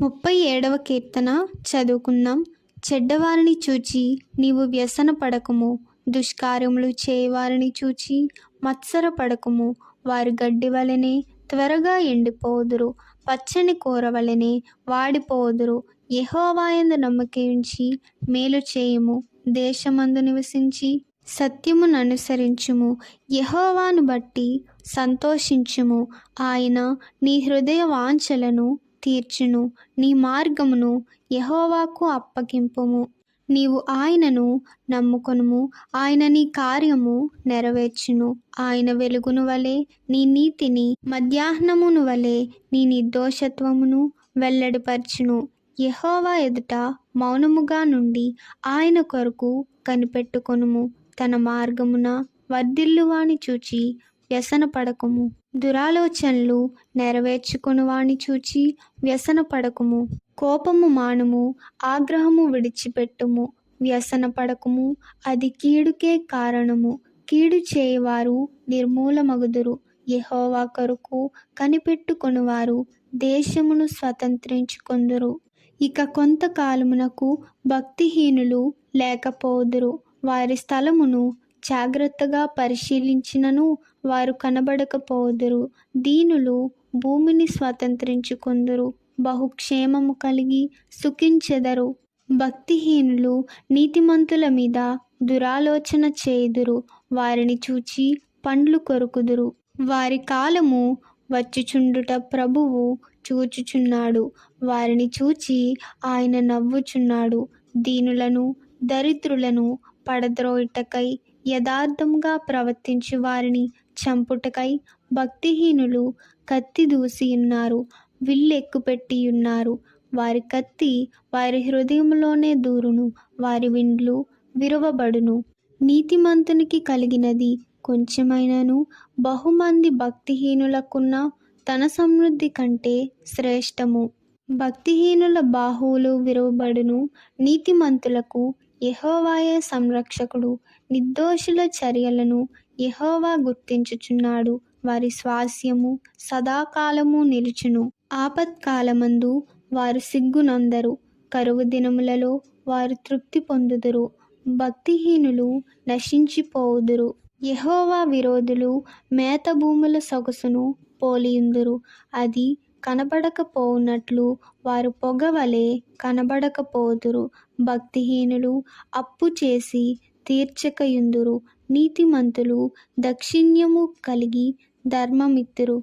ముప్పై ఏడవ కీర్తన చదువుకుందాం. చెడ్డవారిని చూచి నీవు వ్యసన పడకము. దుష్కార్యములు చేయవారిని చూచి మత్సర పడకము. వారి గడ్డి వలనే త్వరగా ఎండిపోదురు. పచ్చని కూర వలనే వాడిపోదురు. యహోవాయందు నమ్మకి ఉంచి మేలు చేయుము. దేశమందు నివసించి సత్యమును అనుసరించుము. యహోవాను బట్టి సంతోషించుము. ఆయన నీ హృదయ వాంఛలను తీర్చును. నీ మార్గమును యహోవాకు అప్పగింపుము. నీవు ఆయనను నమ్ముకొనుము. ఆయన నీ కార్యము నెరవేర్చును. ఆయన వెలుగును వలె నీ నీతిని మధ్యాహ్నమును వలె నీ నిర్దోషత్వమును వెల్లడిపరచును. యహోవా ఎదుట మౌనముగా నుండి ఆయన కొరకు కనిపెట్టుకొనుము. తన మార్గమున వర్ధిల్లువాని చూచి వ్యసన పడకము. దురాలోచనలు నెరవేర్చుకునివాణి చూచి వ్యసన పడకము. కోపము మానుము ఆగ్రహము విడిచిపెట్టుము. వ్యసన పడకము అది కీడుకే కారణము. కీడు చేయవారు నిర్మూలమగుదురు. యహోవా కొరకు కనిపెట్టుకొనువారు దేశమును స్వతంత్రించుకొందురు. ఇక కొంతకాలమునకు భక్తిహీనులు లేకపోదురు. వారి స్థలమును జాగ్రత్తగా పరిశీలించినను వారు కనబడకపోదురు. దీనులు భూమిని స్వతంత్రించుకొందురు. బహుక్షేమము కలిగి సుఖించెదరు. భక్తిహీనులు నీతిమంతుల మీద దురాలోచన చేయుదురు. వారిని చూచి పండ్లు కొరుకుదురు. వారి కాలము వచ్చుచుండుట ప్రభువు చూచుచున్నాడు. వారిని చూచి ఆయన నవ్వుచున్నాడు. దీనులను దరిద్రులను పడద్రోయుటకై యథార్థంగా ప్రవర్తించి వారిని చంపుటకై భక్తిహీనులు కత్తి దూసి ఉన్నారు విల్లెక్కుపెట్టి ఉన్నారు. వారి కత్తి వారి హృదయంలోనే దూరును వారి విండ్లు విరవబడును. నీతిమంతునికి కలిగినది కొంచెమైనను బహుమంది భక్తిహీనులకున్న తన సమృద్ధి కంటే శ్రేష్టము. భక్తిహీనుల బాహువులు విరువబడును నీతిమంతులకు యహోవాయే సంరక్షకుడు. నిర్దోషుల చర్యలను యహోవా గుర్తించుచున్నాడు. వారి స్వాస్యము సదాకాలము నిలుచును. ఆపత్కాలమందు వారు సిగ్గునందరు. కరువు దినములలో వారు తృప్తి పొందుదురు. భక్తిహీనులు నశించిపోవుదురు. యహోవా విరోధులు మేత భూముల సొగసును పోలియుందురు. అది కనబడకపోవునట్లు వారు పొగవలే కనబడకపోదురు. భక్తిహీనులు అప్పు చేసి తీర్చకయుందురు. నీతిమంతులు దక్షిణ్యము కలిగి ధర్మమిత్తురు.